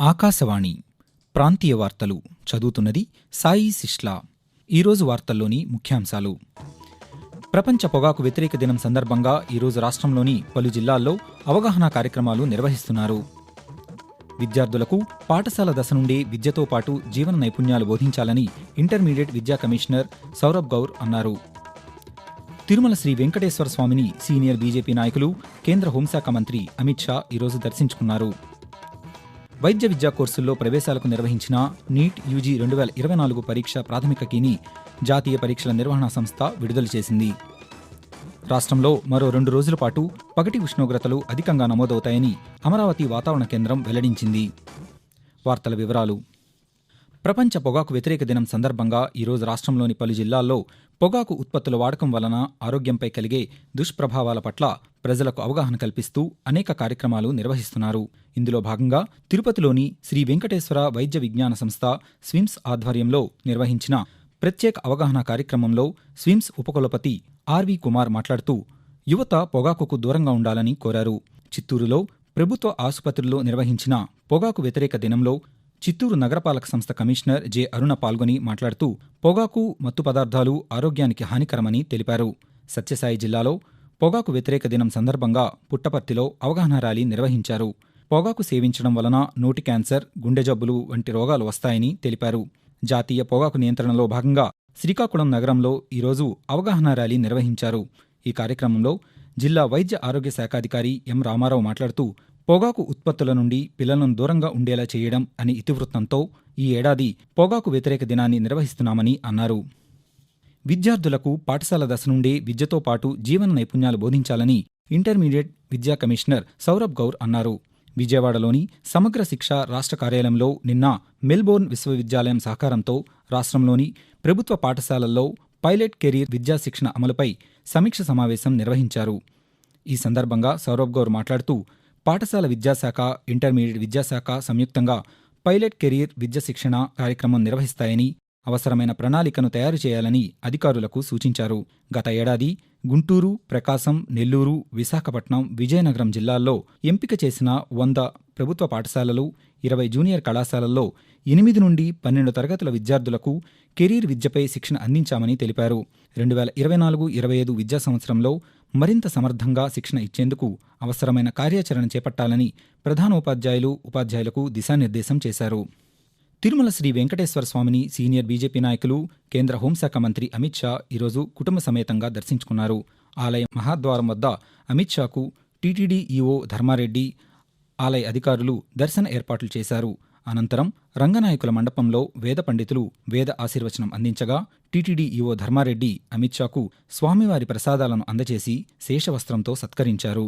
ఆకాశవాణి ప్రాంతీయ వార్తలు చదువుతున్నది సాయి సిష్లా ఈరోజు వార్తల్లోని ముఖ్యాంశాలు. ప్రపంచ పొగాకు వ్యతిరేక దినం సందర్భంగా ఈరోజు రాష్ట్రంలోని పలు జిల్లాల్లో అవగాహన కార్యక్రమాలు నిర్వహిస్తున్నారు. విద్యార్థులకు పాఠశాల దశ నుండి విద్యతో పాటు జీవన నైపుణ్యాలు బోధించాలని ఇంటర్మీడియట్ విద్యా కమిషనర్ సౌరభ్ గౌర్ అన్నారు. తిరుమల శ్రీ వెంకటేశ్వర స్వామిని సీనియర్ బీజేపీ నాయకులు కేంద్ర హోంశాఖ మంత్రి అమిత్ షా ఈరోజు దర్శించుకున్నారు. వైద్య విద్యా కోర్సుల్లో ప్రవేశాలకు నిర్వహించిన నీట్ యూజీ రెండు వేల ఇరవై నాలుగు పరీక్ష ప్రాథమిక కీని జాతీయ పరీక్షల నిర్వహణ సంస్థ విడుదల చేసింది. రాష్ట్రంలో మరో రెండు రోజుల పాటు పగటి ఉష్ణోగ్రతలు అధికంగా నమోదవుతాయని అమరావతి వాతావరణ కేంద్రం వెల్లడించింది. వార్తల వివరాలు. ప్రపంచ పొగాకు వ్యతిరేక దినం సందర్భంగా ఈరోజు రాష్ట్రంలోని పలు జిల్లాల్లో పొగాకు ఉత్పత్తుల వాడకం వలన ఆరోగ్యంపై కలిగే దుష్ప్రభావాల పట్ల ప్రజలకు అవగాహన కల్పిస్తూ అనేక కార్యక్రమాలు నిర్వహిస్తున్నారు. ఇందులో భాగంగా తిరుపతిలోని శ్రీ వెంకటేశ్వర వైద్య విజ్ఞాన సంస్థ స్విమ్స్ ఆధ్వర్యంలో నిర్వహించిన ప్రత్యేక అవగాహన కార్యక్రమంలో స్విమ్స్ ఉపకులపతి ఆర్వి కుమార్ మాట్లాడుతూ యువత పొగాకుకు దూరంగా ఉండాలని కోరారు. చిత్తూరులో ప్రభుత్వ ఆసుపత్రుల్లో నిర్వహించిన పొగాకు వ్యతిరేక దినంలో చిత్తూరు నగరపాలక సంస్థ కమిషనర్ జె. అరుణ పాల్గొని మాట్లాడుతూ పొగాకు మత్తు పదార్థాలు ఆరోగ్యానికి హానికరమని తెలిపారు. సత్యసాయి జిల్లాలో పొగాకు వ్యతిరేక దినం సందర్భంగా పుట్టపర్తిలో అవగాహన ర్యాలీ నిర్వహించారు. పొగాకు సేవించడం వలన నోటి క్యాన్సర్ గుండె జబ్బులు వంటి రోగాలు వస్తాయని తెలిపారు. జాతీయ పొగాకు నియంత్రణలో భాగంగా శ్రీకాకుళం నగరంలో ఈరోజు అవగాహన ర్యాలీ నిర్వహించారు. ఈ కార్యక్రమంలో జిల్లా వైద్య ఆరోగ్య శాఖాధికారి ఎం రామారావు మాట్లాడుతూ పొగాకు ఉత్పత్తుల నుండి పిల్లలను దూరంగా ఉండేలా చేయడం అనే ఇతివృత్తంతో ఈ ఏడాది పొగాకు వ్యతిరేక దినాన్ని నిర్వహిస్తున్నామని అన్నారు. విద్యార్థులకు పాఠశాల దశ నుండే విద్యతో పాటు జీవన నైపుణ్యాలు బోధించాలని ఇంటర్మీడియట్ విద్యా కమిషనర్ సౌరభ్ గౌర్ అన్నారు. విజయవాడలోని సమగ్ర శిక్ష రాష్ట్ర కార్యాలయంలో నిన్న మెల్బోర్న్ విశ్వవిద్యాలయం సహకారంతో రాష్ట్రంలోని ప్రభుత్వ పాఠశాలల్లో పైలట్ కెరీర్ విద్యా శిక్షణ అమలుపై సమీక్ష సమావేశం నిర్వహించారు. ఈ సందర్భంగా సౌరభ్ గౌర్ మాట్లాడుతూ పాఠశాల విద్యాశాఖ ఇంటర్మీడియట్ విద్యాశాఖ సంయుక్తంగా పైలట్ కెరీర్ విద్య శిక్షణ కార్యక్రమం నిర్వహిస్తాయని అవసరమైన ప్రణాళికను తయారు చేయాలని అధికారులకు సూచించారు. గత ఏడాది గుంటూరు ప్రకాశం నెల్లూరు విశాఖపట్నం విజయనగరం జిల్లాల్లో ఎంపిక చేసిన వంద ప్రభుత్వ పాఠశాలలు ఇరవై జూనియర్ కళాశాలల్లో ఎనిమిది నుండి పన్నెండు తరగతుల విద్యార్థులకు కెరీర్ విద్యపై శిక్షణ అందించామని తెలిపారు. రెండు వేల ఇరవై నాలుగు ఇరవై ఐదు విద్యా సంవత్సరంలో మరింత సమర్థంగా శిక్షణ ఇచ్చేందుకు అవసరమైన కార్యాచరణ చేపట్టాలని ప్రధానోపాధ్యాయులు ఉపాధ్యాయులకు దిశానిర్దేశం చేశారు. తిరుమల శ్రీ వెంకటేశ్వర స్వామిని సీనియర్ బీజేపీ నాయకులు కేంద్ర హోంశాఖ మంత్రి అమిత్ షా ఈరోజు కుటుంబ సమేతంగా దర్శించుకున్నారు. ఆలయ మహాద్వారం వద్ద అమిత్ షాకు టీటీడీ ఈఓ ధర్మారెడ్డి ఆలయ అధికారులు దర్శన ఏర్పాట్లు చేశారు. అనంతరం రంగనాయకుల మండపంలో వేద పండితులు వేద ఆశీర్వచనం అందించగా టీటీడీ ఈఓ ధర్మారెడ్డి అమిత్ షాకు స్వామివారి ప్రసాదాలను అందజేసి శేషవస్త్రంతో సత్కరించారు.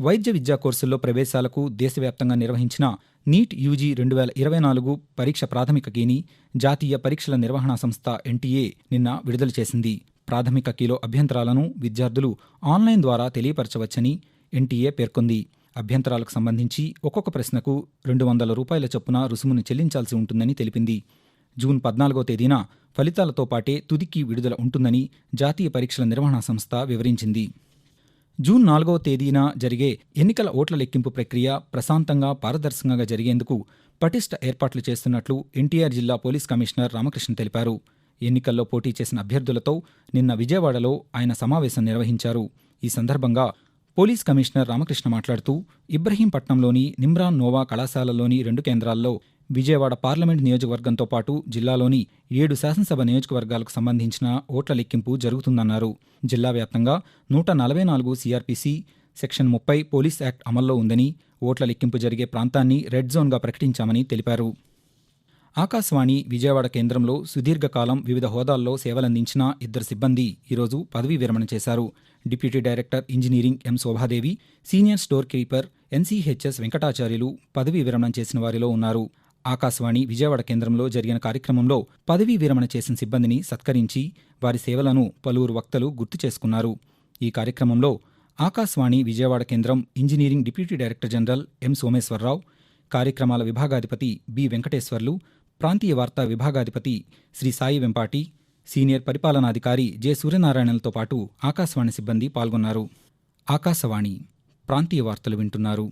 వైద్య విద్యా కోర్సుల్లో ప్రవేశాలకు దేశవ్యాప్తంగా నిర్వహించిన నీట్ యూజీ రెండు వేల ఇరవై నాలుగు పరీక్ష ప్రాథమిక కీని జాతీయ పరీక్షల నిర్వహణ సంస్థ ఎన్టీఏ నిన్న విడుదల చేసింది. ప్రాథమిక కీలో అభ్యంతరాలను విద్యార్థులు ఆన్లైన్ ద్వారా తెలియపరచవచ్చని ఎన్టీఏ పేర్కొంది. అభ్యంతరాలకు సంబంధించి ఒక్కొక్క ప్రశ్నకు రెండు వందల రూపాయల చొప్పున రుసుమును చెల్లించాల్సి ఉంటుందని తెలిపింది. జూన్ పద్నాలుగో తేదీన ఫలితాలతో పాటే తుదికి విడుదల ఉంటుందని జాతీయ పరీక్షల నిర్వహణ సంస్థ వివరించింది. జూన్ నాలుగవ తేదీన జరిగే ఎన్నికల ఓట్ల లెక్కింపు ప్రక్రియ ప్రశాంతంగా పారదర్శకంగా జరిగేందుకు పటిష్ట ఏర్పాట్లు చేస్తున్నట్లు ఎన్టీఆర్ జిల్లా పోలీస్ కమిషనర్ రామకృష్ణ తెలిపారు. ఎన్నికల్లో పోటీ చేసిన అభ్యర్థులతో నిన్న విజయవాడలో ఆయన సమావేశం నిర్వహించారు. ఈ సందర్భంగా పోలీస్ కమిషనర్ రామకృష్ణ మాట్లాడుతూ ఇబ్రహీంపట్నంలోని నిమ్రాన్ నోవా కళాశాలలోని రెండు కేంద్రాల్లో విజయవాడ పార్లమెంట్ నియోజకవర్గంతో పాటు జిల్లాలోని ఏడు శాసనసభ నియోజకవర్గాలకు సంబంధించిన ఓట్ల లెక్కింపు జరుగుతుందన్నారు. జిల్లా వ్యాప్తంగా నూట నలభై నాలుగు సిఆర్పిసి సెక్షన్ ముప్పై పోలీస్ యాక్ట్ అమల్లో ఉందని ఓట్ల లెక్కింపు జరిగే ప్రాంతాన్ని రెడ్ జోన్గా ప్రకటించామని తెలిపారు. ఆకాశవాణి విజయవాడ కేంద్రంలో సుదీర్ఘకాలం వివిధ హోదాల్లో సేవలందించిన ఇద్దరు సిబ్బంది ఈరోజు పదవీ విరమణ చేశారు. Deputy director engineering M Shobha Devi senior store keeper N C H S Venkatacharyulu పదవీ విరమణ చేసిన వారిలో ఉన్నారు. ఆకాశవాణి విజయవాడ కేంద్రంలో జరిగిన కార్యక్రమంలో పదవీ విరమణ చేసిన సిబ్బందిని సత్కరించి వారి సేవలను పలువురు వక్తలు గుర్తు చేసుకున్నారు. ఈ కార్యక్రమంలో ఆకాశవాణి విజయవాడ కేంద్రం engineering deputy director general M Someswara Rao కార్యక్రమాల విభాగాధిపతి బి వెంకటేశ్వర్లు ప్రాంతీయ వార్తా విభాగాధిపతి శ్రీ సాయి వెంపాటి సీనియర్ పరిపాలనాధికారి జె సూర్యనారాయణలతో పాటు ఆకాశవాణి సిబ్బంది పాల్గొన్నారు. ఆకాశవాణి ప్రాంతీయ వార్తలు వింటున్నారు.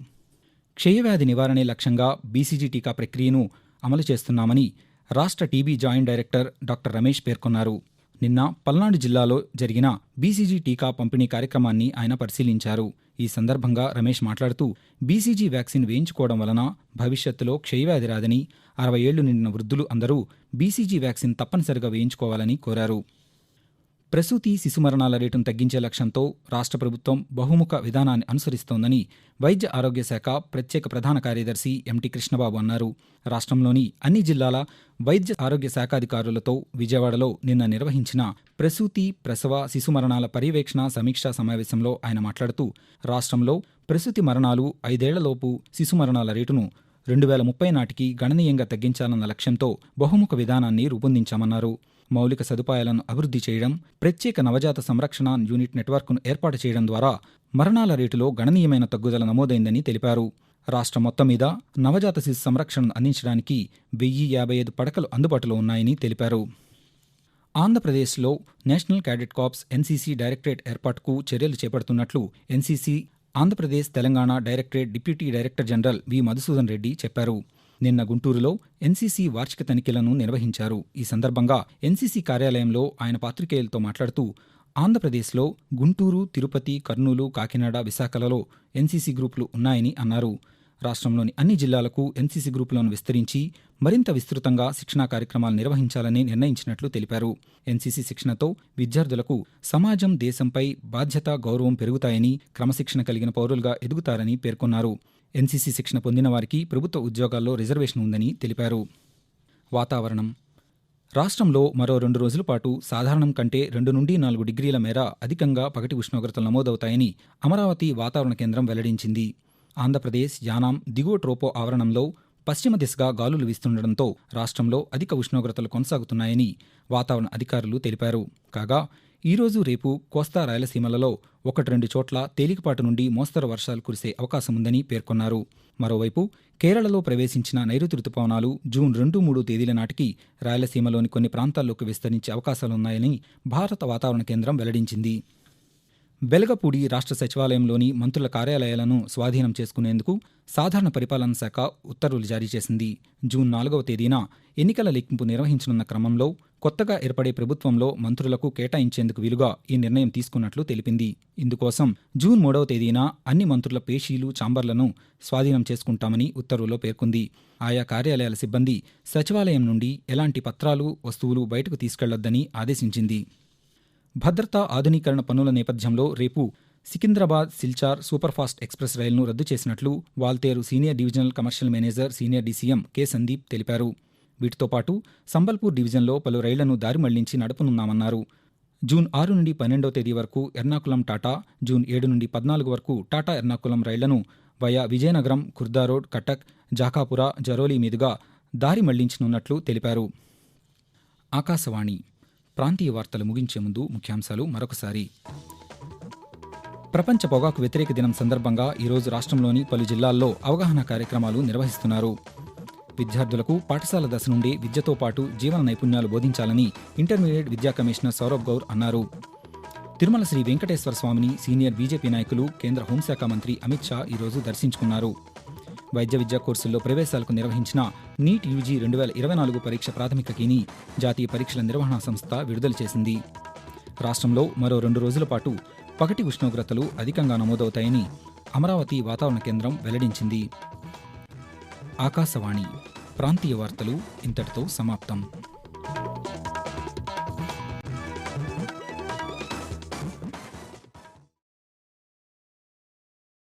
క్షయవ్యాధి నివారణే లక్ష్యంగా బీసీజీ టీకా ప్రక్రియను అమలు చేస్తున్నామని రాష్ట్ర TB joint director doctor Ramesh పేర్కొన్నారు. నిన్న పల్నాడు జిల్లాలో జరిగిన బీసీజీ టీకా పంపిణీ కార్యక్రమాన్ని ఆయన పరిశీలించారు. ఈ సందర్భంగా రమేష్ మాట్లాడుతూ బీసీజీ వ్యాక్సిన్ వేయించుకోవడం వలన భవిష్యత్తులో క్షయవ్యాధి రాదని అరవై ఏళ్ళు నిండిన వృద్ధులు అందరూ బీసీజీ వ్యాక్సిన్ తప్పనిసరిగా వేయించుకోవాలని కోరారు. ప్రసూతి శిశుమరణాల రేటును తగ్గించే లక్ష్యంతో రాష్ట్ర ప్రభుత్వం బహుముఖ విధానాన్ని అనుసరిస్తోందని వైద్య ఆరోగ్య శాఖ ప్రత్యేక ప్రధాన కార్యదర్శి ఎంటి కృష్ణబాబు అన్నారు. రాష్ట్రంలోని అన్ని జిల్లాల వైద్య ఆరోగ్య శాఖాధికారులతో విజయవాడలో నిన్న నిర్వహించిన ప్రసూతి ప్రసవ శిశు మరణాల పర్యవేక్షణ సమీక్షా సమావేశంలో ఆయన మాట్లాడుతూ రాష్ట్రంలో ప్రసూతి మరణాలు ఐదేళ్ళలోపు శిశు మరణాల రేటును రెండు వేల ముప్పై నాటికి గణనీయంగా తగ్గించాలన్న లక్ష్యంతో బహుముఖ విధానాన్ని రూపొందించామన్నారు. మౌలిక సదుపాయాలను అభివృద్ధి చేయడం ప్రత్యేక నవజాత సంరక్షణ యూనిట్ నెట్వర్క్ను ఏర్పాటు చేయడం ద్వారా మరణాల రేటులో గణనీయమైన తగ్గుదల నమోదైందని తెలిపారు. రాష్ట్రం మొత్తం మీద నవజాత శిశు సంరక్షణను అందించడానికి వెయ్యి యాభై ఐదు పడకలు అందుబాటులో ఉన్నాయని తెలిపారు. ఆంధ్రప్రదేశ్లో national cadet corps NCC directorate ఏర్పాటుకు చర్యలు చేపడుతున్నట్లు NCC Andhra Pradesh Telangana directorate deputy director general V Madhusudan Reddy చెప్పారు. నిన్న గుంటూరులో ఎన్సీసీ వార్షిక తనిఖీలను నిర్వహించారు. ఈ సందర్భంగా ఎన్సీసీ కార్యాలయంలో ఆయన పాత్రికేయులతో మాట్లాడుతూ ఆంధ్రప్రదేశ్లో గుంటూరు తిరుపతి కర్నూలు కాకినాడ విశాఖలలో ఎన్సీసీ గ్రూపులు ఉన్నాయని అన్నారు. రాష్ట్రంలోని అన్ని జిల్లాలకు ఎన్సీసీ గ్రూపులను విస్తరించి మరింత విస్తృతంగా శిక్షణా కార్యక్రమాలు నిర్వహించాలని నిర్ణయించినట్లు తెలిపారు. ఎన్సీసీ శిక్షణతో విద్యార్థులకు సమాజం దేశంపై బాధ్యత గౌరవం పెరుగుతాయని క్రమశిక్షణ కలిగిన పౌరులుగా ఎదుగుతారని పేర్కొన్నారు. ఎన్సీసీ శిక్షణ పొందిన వారికి ప్రభుత్వ ఉద్యోగాల్లో రిజర్వేషన్ ఉందని తెలిపారు. వాతావరణం. రాష్ట్రంలో మరో రెండు రోజుల పాటు సాధారణం కంటే రెండు నుండి నాలుగు డిగ్రీల మేర అధికంగా పగటి ఉష్ణోగ్రతలు నమోదవుతాయని అమరావతి వాతావరణ కేంద్రం వెల్లడించింది. ఆంధ్రప్రదేశ్ యానాం దిగువ ట్రోపో ఆవరణంలో పశ్చిమ దిశగా గాలులు వీస్తుండటంతో రాష్ట్రంలో అధిక ఉష్ణోగ్రతలు కొనసాగుతున్నాయని వాతావరణ అధికారులు తెలిపారు. కాగా ఈరోజు రేపు కోస్తా రాయలసీమలలో ఒకటి రెండు చోట్ల తేలికపాటి నుండి మోస్తరు వర్షాలు కురిసే అవకాశముందని పేర్కొన్నారు. మరోవైపు కేరళలో ప్రవేశించిన నైరుతి రుతుపవనాలు జూన్ రెండు మూడు తేదీల నాటికి రాయలసీమలోని కొన్ని ప్రాంతాల్లోకి విస్తరించే అవకాశాలున్నాయని భారత వాతావరణ కేంద్రం వెల్లడించింది. వెలగపూడి రాష్ట్ర సచివాలయంలోని మంత్రుల కార్యాలయాలను స్వాధీనం చేసుకునేందుకు సాధారణ పరిపాలన శాఖ ఉత్తర్వులు జారీ చేసింది. జూన్ నాలుగవ తేదీన ఎన్నికల లెక్కింపు నిర్వహించనున్న క్రమంలో కొత్తగా ఏర్పడే ప్రభుత్వంలో మంత్రులకు కేటాయించేందుకు వీలుగా ఈ నిర్ణయం తీసుకున్నట్లు తెలిపింది. ఇందుకోసం జూన్ మూడవ తేదీన అన్ని మంత్రుల పేషీలు చాంబర్లను స్వాధీనం చేసుకుంటామని ఉత్తర్వులో పేర్కొంది. ఆయా కార్యాలయాల సిబ్బంది సచివాలయం నుండి ఎలాంటి పత్రాలు వస్తువులు బయటకు తీసుకెళ్ళొద్దని ఆదేశించింది. భద్రతా ఆధునీకరణ పనుల నేపథ్యంలో రేపు సికింద్రాబాద్ సిల్చార్ సూపర్ఫాస్ట్ ఎక్స్ప్రెస్ రైలును రద్దు చేసినట్లు Waltair senior divisional commercial manager senior DCM K. Sandeep తెలిపారు. వీటితో పాటు సంబల్పూర్ డివిజన్లో పలు రైళ్ళను దారి మళ్ళించి నడపనున్నామన్నారు. జూన్ ఆరు నుండి పన్నెండవ తేదీ వరకు ఎర్నాకుళం టాటా జూన్ ఏడు నుండి పద్నాలుగు వరకు టాటా ఎర్నాకుళం రైళ్ళను వయా విజయనగరం ఖుర్దా రోడ్ కటక్ జాకాపుర జరోలీ మీదుగా దారి మళ్ళించనున్నట్లు తెలిపారు. ఆకాశవాణి ప్రాంతీయ వార్తలు ముగించే ముందు ముఖ్యాంశాలు మరొకసారి. ప్రపంచ పొగాకు వ్యతిరేక దినం సందర్భంగా ఈరోజు రాష్ట్రంలోని పలు జిల్లాల్లో అవగాహన కార్యక్రమాలు నిర్వహిస్తున్నారు. విద్యార్థులకు పాఠశాల దశ నుండి విద్యతో పాటు జీవన నైపుణ్యాలు బోధించాలని ఇంటర్మీడియట్ విద్యా కమిషనర్ సౌరభ్ గౌర్ అన్నారు. తిరుమల శ్రీ వెంకటేశ్వర స్వామిని సీనియర్ బీజేపీ నాయకులు కేంద్ర హోంశాఖ మంత్రి అమిత్ షా ఈరోజు దర్శించుకున్నారు. వైద్య విద్యా కోర్సుల్లో ప్రవేశాలకు నిర్వహించిన నీట్ యూజీ రెండు వేల ఇరవై నాలుగు పరీక్ష ప్రాథమిక కీని జాతీయ పరీక్షల నిర్వహణ సంస్థ విడుదల చేసింది. రాష్ట్రంలో మరో రెండు రోజుల పాటు పగటి ఉష్ణోగ్రతలు అధికంగా నమోదవుతాయని అమరావతి వాతావరణ కేంద్రం వెల్లడించింది. ఆకాశవాణి ప్రాంతీయ వార్తలు ఇంతటితో సమాప్తం.